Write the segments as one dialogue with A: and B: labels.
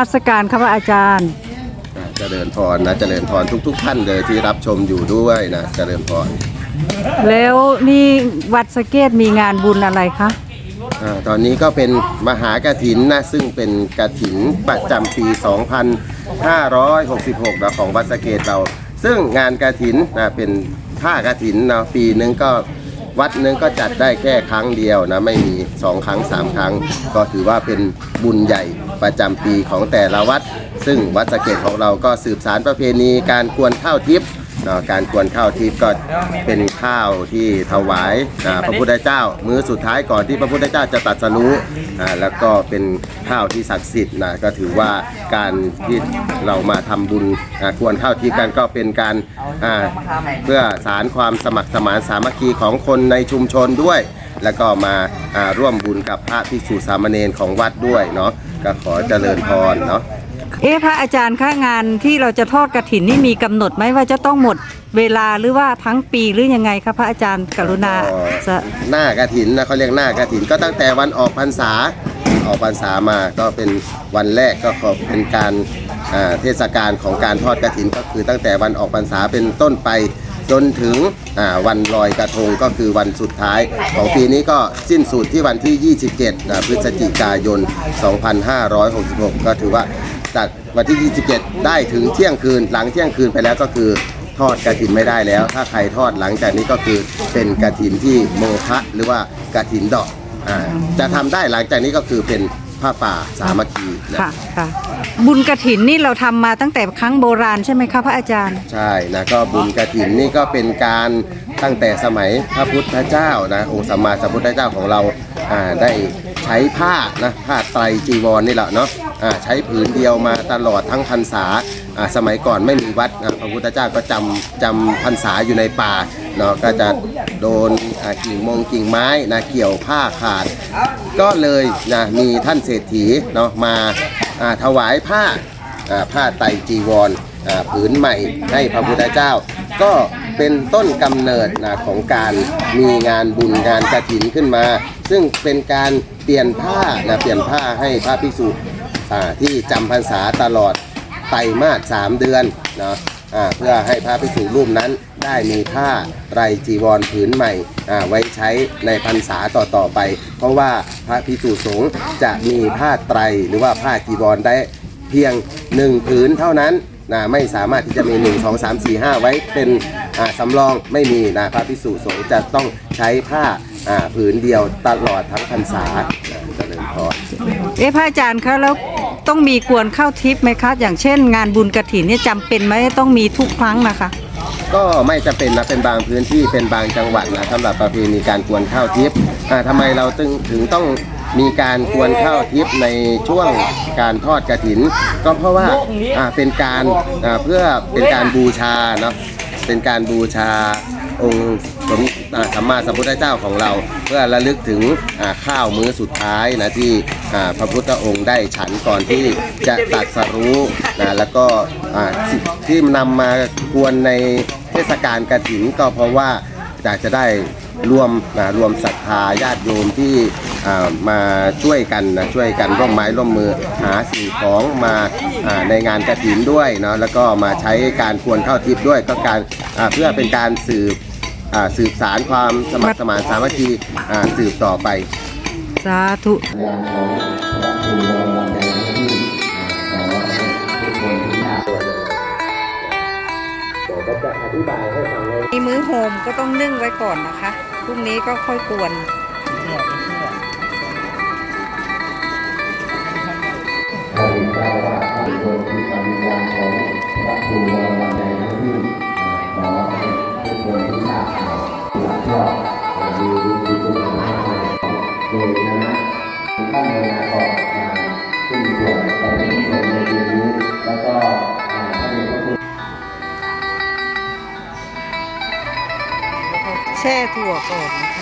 A: มาสการครับอาจารย์
B: อ่าเจริญพรนะเจริญพรทุก ๆ ท่านเลยที่รับชมอยู่ด้วยนะเจริญพร
A: แล้วนี่วัดสะเกตมีงานบุญอะไรคะ
B: อาตอนนี้ก็เป็นมหากถินนะซึ่งเป็นกถินประจำปี 2566นะของวัดสะเกตเรา ซึ่งงานกถินนะเป็นผ้ากถินนะปีหนึงก็ วัดหนึงก็จัดได้แค่ครั้งเดียวนะไม่มีสองครั้งสามครั้ง ก็ถือว่าเป็นบุญใหญ่ประจำปีของแต่ละวัด ซึ่งวัดสะเกตของเราก็สืบสารประเพณีการกวนข้าวทิพย์ การกวนข้าวทิพย์ก็เป็นข้าวที่ถวายพระพุทธเจ้า มื้อสุดท้ายก่อนที่พระพุทธเจ้าจะตรัสรู้แล้วก็เป็นข้าวที่ศักดิ์สิทธิ์นะก็ถือว่าการที่เรามาทำบุญกวนข้าวทิพย์กันก็เป็นการาเพื่อสารความสมัครสมานสามัคคีของคนในชุมชนด้วย แล้วก็มาาร่วมบุญกับพระภิกษุสามเณรของวัดด้วยเนาะก็ขอเจริญพรเนาะ
A: เอ๊ะพระอาจารย์คะงานที่เราจะทอดกระถินนี่มีกำหนดไหมว่าจะต้องหมดเวลาหรือว่าทั้งปีหรือยังไงคะพระอาจารย์กรุณาจะ
B: หน้ากระถินนะเขาเรียกหน้ากระถินก็ตั้งแต่วันออกพรรษาออกพรรษามาก็เป็นวันแรกก็ขอเป็นการอ่าเทศกาลของการทอดกระถินก็คือตั้งแต่วันออกพรรษาเป็นต้นไปจนถึงอ่าวันลอยกระทงก็คือวันสุดท้าย ของปีนี้ก็สิ้นสุดที่วันที่ 27นะพฤศจิกายน 2566 ก็ถือว่า จากวันที่ 27 ได้ถึงเที่ยงคืน หลังเที่ยงคืนไปแล้วก็คือทอดกระถินไม่ได้แล้ว ถ้าใครทอดหลังจากนี้ก็คือเป็นกระถินที่โมฆะหรือว่ากระถินดอกอ่าจะทำได้หลังจากนี้ก็คือเป็นผ้าป่าสามัคคีนะ
A: ค่ะค่ะ บุญกระถินนี่เราทำมาตั้งแต่ครั้งโบราณใช่ไหมคะพระอาจารย์
B: ใช่นะก็บุญกระถินนี่ก็เป็นการตั้งแต่สมัยพระพุทธเจ้านะองค์สัมมาสัมพุทธเจ้าของเราอ่าได้ ใช้ผ้านะผ้าไตรจีวรนี่แหละเนาะอ่าใช้ผืนเดียวมาตลอดทั้งพรรษาอ่าสมัยก่อนไม่มีวัดนะพระพุทธเจ้าก็จำจำพรรษาอยู่ในป่าเนาะก็จะโดนอ่ากิ่งมงกิ่งไม้นะเกี่ยวผ้าขาด ก็เลยนะมีท่านเศรษฐีเนาะมาอ่าถวายผ้าอ่าผ้าไตรจีวรอ่าผืนใหม่ให้พระพุทธเจ้า ก็เป็นต้นกำเนิดนะของการมีงานบุญงานกระถินขึ้นมา ซึ่งเป็นการ เปลี่ยนผ้านะเปลี่ยนผ้าให้พระภิกษุที่จำพรรษาตลอดไตรมาสสามเดือนเนาะเพื่อให้พระภิกษุรูปนั้นได้มีผ้าไตรจีวรผืนใหม่ไว้ใช้ในพรรษาต่อๆไป เพราะว่าพระภิกษุสงฆ์จะมีผ้าไตรหรือว่าผ้าจีวรได้เพียงหนึ่งผืนเท่านั้นนะไม่สามารถที่จะมี 1 2 3 4 5 ไว้เป็นสำรองไม่มีนะพระพิสุสงฆ์จะต้องใช้ผ้า อ่าผืนเดียวตลอดทั้งพรรษานะเจริญพร
A: เอ๊ะพระอาจารย์คะแล้วต้องมีกวนข้าวทิพย์ไหมคะ อย่างเช่น งานบุญกระถินเนี่ยจำเป็นไหมต้องมีทุกครั้งนะคะ
B: ก็ไม่จำเป็นนะเป็นบางพื้นที่เป็นบางจังหวัดนะสำหรับประเพณีการกวนข้าวทิพย์อ่าทำไมเราถึงถึงต้องมีการกวนข้าวทิพย์ในช่วงการทอดกระถิน ก็เพราะว่าอ่าเป็นการอ่าเพื่อเป็นการบูชาเนาะเป็นการบูชา องค์สมสัมมาสัมพุทธเจ้าของเรา เพื่อระลึกถึงข้าวมื้อสุดท้ายนะที่พระพุทธองค์ได้ฉันก่อนที่จะตัดสรู้นะแล้วก็ที่นำมากวนในเทศกาลกระถินก็เพราะว่าอยากจะได้รวมนะรวมศรัทธาญาติโยมที่ มาช่วยกันนะช่วยกันร่วมไม้ร่วมมือหาสิ่งของมาอ่าในงานกระถินด้วยเนาะแล้วก็มาใช้การควรเข้าทิพย์ด้วยก็การอ่าเพื่อเป็นการสืบอ่าสืบสารความสมัครสมานสามัคคีอ่าสืบต่อไป
A: สาธุมีมื้อโฮมก็ต้องนึ่งไว้ก่อนนะคะ พรุ่งนี้ก็ค่อยกวน
C: ว่าข้าพเจ้าที่ทำงานของพระครูวรวันในทั้งที่ขอให้ทุกคนที่ทราบข่าวรับชอบดูดูดูดูโดยนะนะท่านเวลาออกมาขึ้นส่วนเราเป็นผู้ชมในเรื่องนี้แล้วก็
A: แช่ถั่วก่อนนะคะ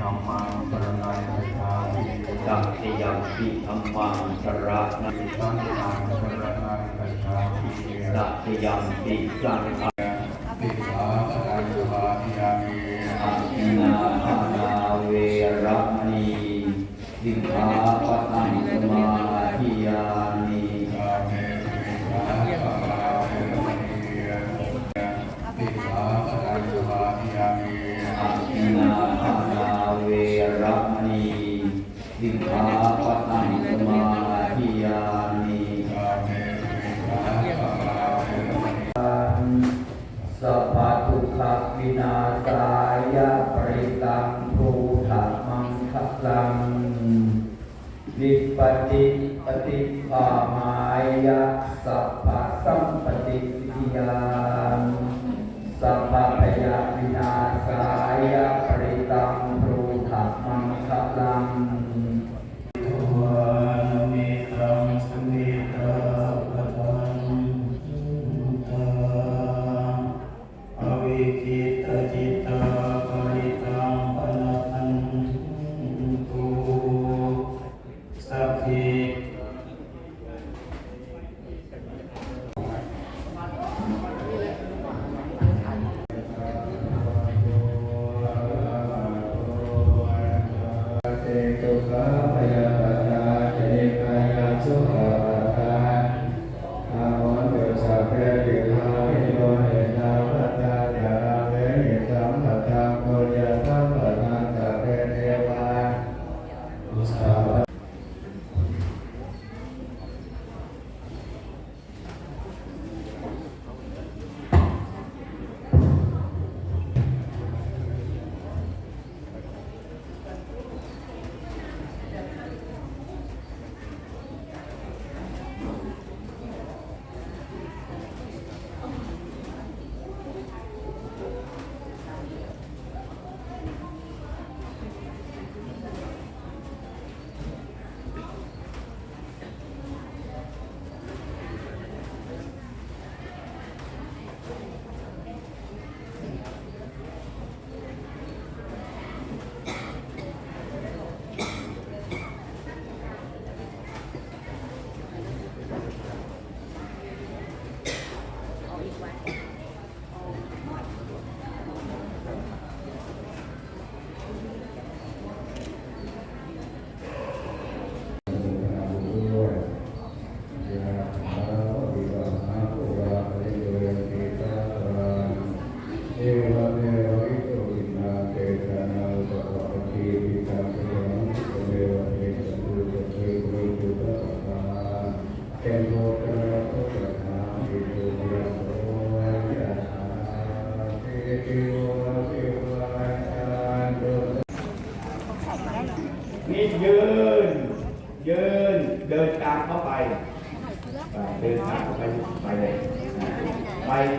A: ธัม
D: มังสรณังคัจฉามิสัพยังปิธัมมังสรณังสังฆังสรณังคัจฉา
C: มิสัพยังปิสังฆ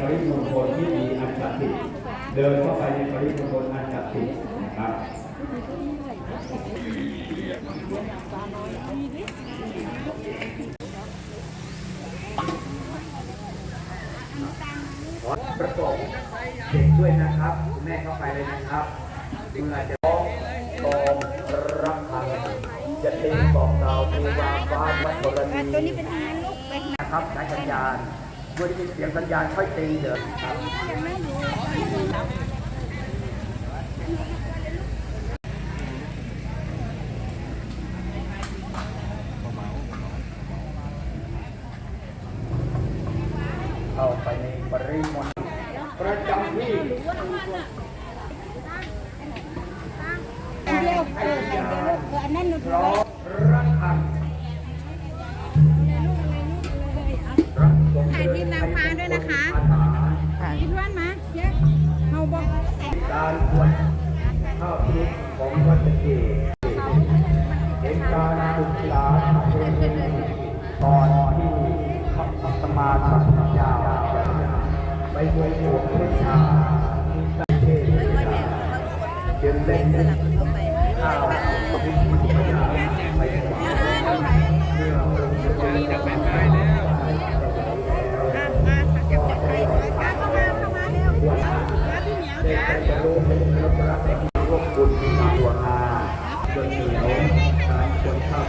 C: ปริ
D: มณฑลที่มีอันศักดิ์เดินเข้าไปในปริมณฑลอันศักดิ์นะครับประกบเด็กด้วยนะครับ แม่เข้าไปเลยนะครับเมื่อจะร้องตองรักพังจะเทบอกเรามีวาฟ้าวัดกรณีนะครับใช้กัญญาณ เมื่อได้ยิเสียงสัญญาณค่อยตีเดินครับ ศึกษาประ
E: เพ
D: ณีตอนที่พระสัมมาสัมพุทธเจ้าไปบวชบวชเพชชาเทศจึงได้นึกข้าวพระพุทธเจ้าไปถวายเพื่อไปค์จะไปไป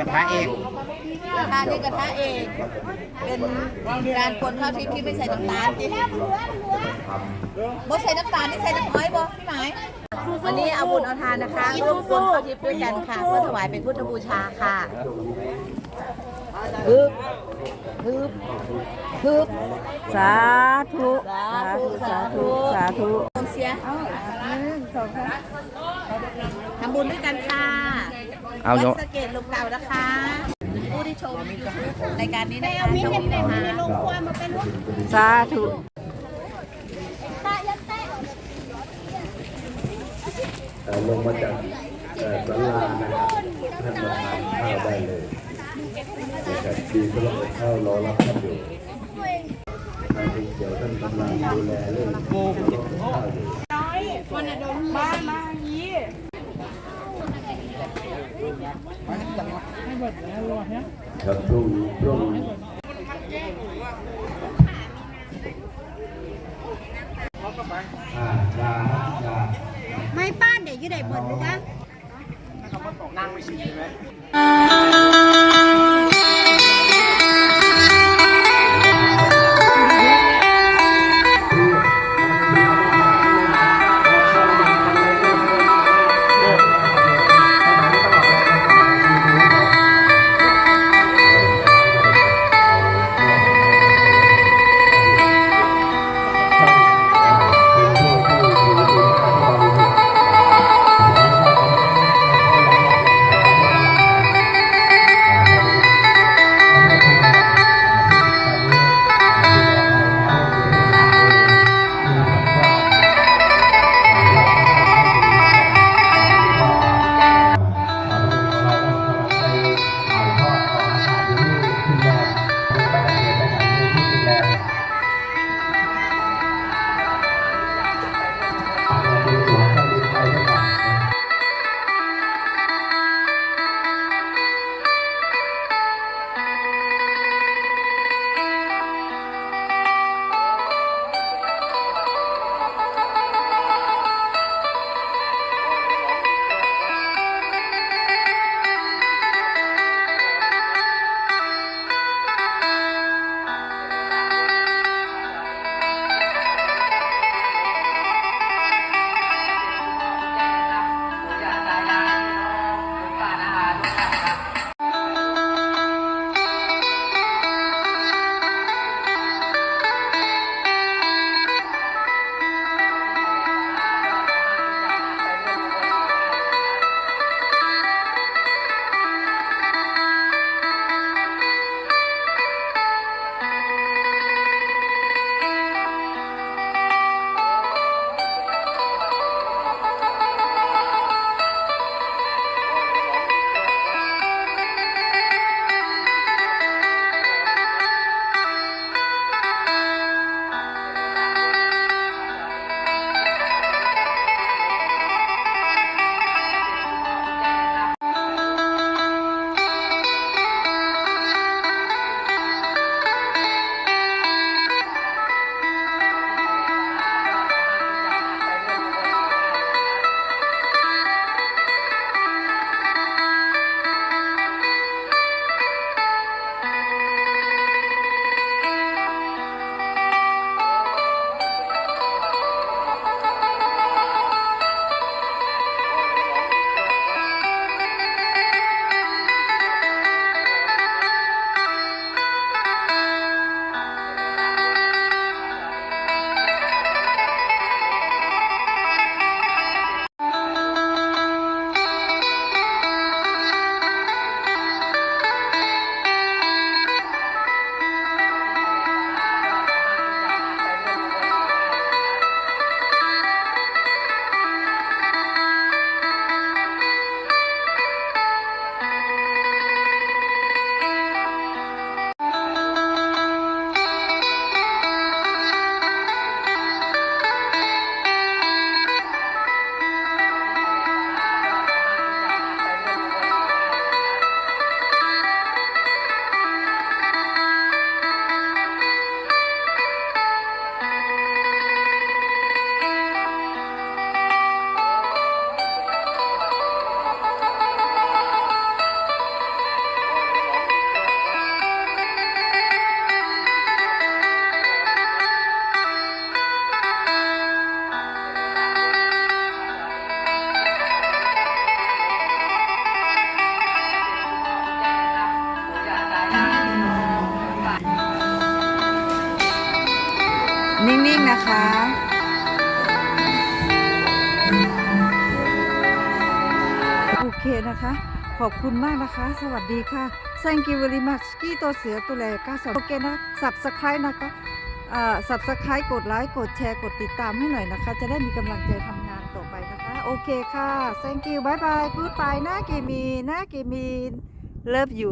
F: กระทะนี่กระทะเอง เป็นการคนข้าวทิพย์ที่ไม่ใส่น้ำตาลจิบ่ใส่น้ำตาลนี่ใส่น้ำอ้อยบ่พี่หมายวันนี้เอาบุญเอาทานนะคะร่วมคนข้าวทิพย์ด้วยกันค่ะ เพื่อถวายเป็นพุทธบูชาค่ะฮึบฮึบฮึบ
A: สาธุสาธุสาธุสาธุ
F: กองเสียทำบุญด้วยกันค่ะ
G: เอาโย
F: วัดสะเกตลมเก่านะคะผู้ที่ชมรายการนี้นะคะชมนะคะ
A: สาธุ
H: เอ่อลงมาจากเอ่อศาลานะครับท่านมาทานข้าวได้เลยนะครับดีก็ลงข้าวรอรับท่านอยู่ทางคุณเขียวท่านกำลังดูแลเรื่องข้าวอยู่ ครับพรุ่งพรุ่งอ่ายายา
I: ไม่ป้านเดี๋ยวยืดได้เบิดหรือวะ
H: เนะ
A: คะ โอเคนะคะ ขอบคุณมากนะคะ สวัสดีค่ะ thank you very much กี้ตัวเสือตัวแลก้าสโอเคนะ subscribe นะคะอ่า subscribe กดไลค์ กดแชร์ กดติดตามให้หน่อยนะคะ จะได้มีกำลังใจทำงานต่อไปนะคะ โอเคค่ะ thank you bye bye goodbye นะเกมีนะเกมี love you